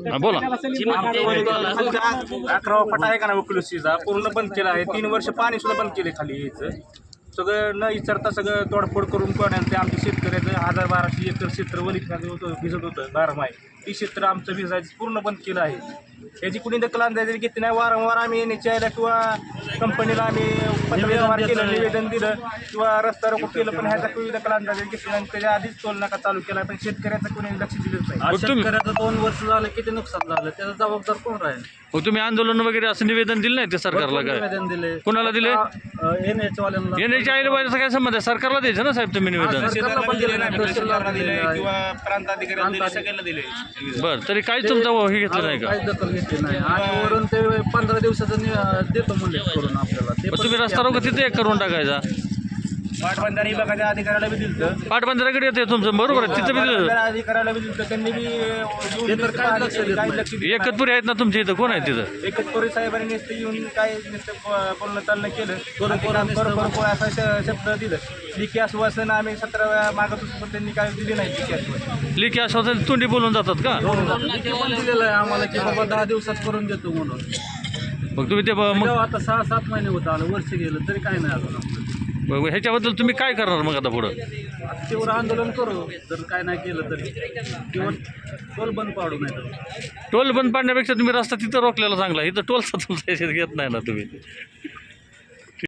बोला. अकरावा फटा आहे का ना उकलुसीचा पूर्ण बंद केला आहे. तीन वर्ष पाणी सुद्धा बंद केले खाली यायचं. सगळं न विचारता सगळं तोडफोड करून कोणाला ते आमच्या शेतकऱ्याचं हजार बाराशे एकर क्षेत्र वलित होतं भिजत होतं बारमाही. ती क्षेत्र आमचं भिजायचं पूर्ण बंद केलं आहे. याची कुणी दखल अंदाज घेतली नाही. वारंवार आम्ही एन एच आयला किंवा कंपनीला आम्ही पत्रव्यवहार केलं निवेदन दिलं किंवा रस्ता रोको केलं पण ह्याचा कुणी दखल अंदाज घेतली नाही. त्याच्या आधीच टोल नाका चालू केला पण शेतकऱ्याचं कुणी लक्ष दिलंच नाही. शेतकऱ्याचं दोन वर्ष झालं किती नुकसान झालं? त्याचा जबाबदार कोण राहील? मग तुम्ही आंदोलन वगैरे असं निवेदन दिलं नाही ते सरकारला काय निवेदन दिले. कोणाला दिले? एन एच वाल्यांना येण्याच्या आईला पाहिजे काय संबंध आहे? सरकारला द्यायचं ना साहेब तुम्ही निवेदन? सरकारला पण दिले नाही, तहसीलदारांना दिले तहसीलदारांना किंवा प्रांताधिकाऱ्यांना दिले सगळ्यांना दिले. बरं तरी काही तुमचं हे घेतलं नाही का? काहीच दखल घेतली नाही. आणि वरून ते पंधरा दिवसाचं नि- देतो म्हणले करून आपल्याला. ते मग पण तुम्ही रस्ता रोको तिथे एक करून टाकायचा. पाटबंधारे विभागाच्या अधिकाऱ्याला बी दिलं पाटबंधाऱ्याकडे येते तुमचं बरोबर आहे तिथं बी दिलं अधिकाऱ्याला बी दिलं त्यांनी बी येऊन काय लक्ष नाही. एकतपुरी आहेत ना तुमच्या इथं? कोण आहे तिथं? एकतपुरी साहेबांनी नुसतं येऊन काय नुसतं ब- बोलणं चालणं केलं. ते काम करू करू करू असं श- शब्द दिलं. लिखी आश्वासन आम्ही सतरा वेळा मागत होतो पण त्यांनी काय दिली नाही लिखी आश्वासन. लिखी आश्वासन तोंडी बोलून जातात का? लिखी पण दिलेलं आहे आम्हाला की बाबा दहा दिवसात करून देतो म्हणून. मग तुम्ही ते ब- मग तेव्हा आता सहा सात महिने होत आलं वर्ष गेलं तरी काय नाही अजून आपलं. मग ह्याच्याबद्दल तुम्ही काय करणार मग आता पुढं? तीव्र आंदोलन करू. जर काय नाही केलं तरी. किंवा टोल बंद पाडू नाही तर. टोल बंद पाडण्यापेक्षा तुम्ही रस्ता तिथं रोखलेला चांगला. इथं टोलचा तुमचा याच्यात घेत नाही ना तुम्ही.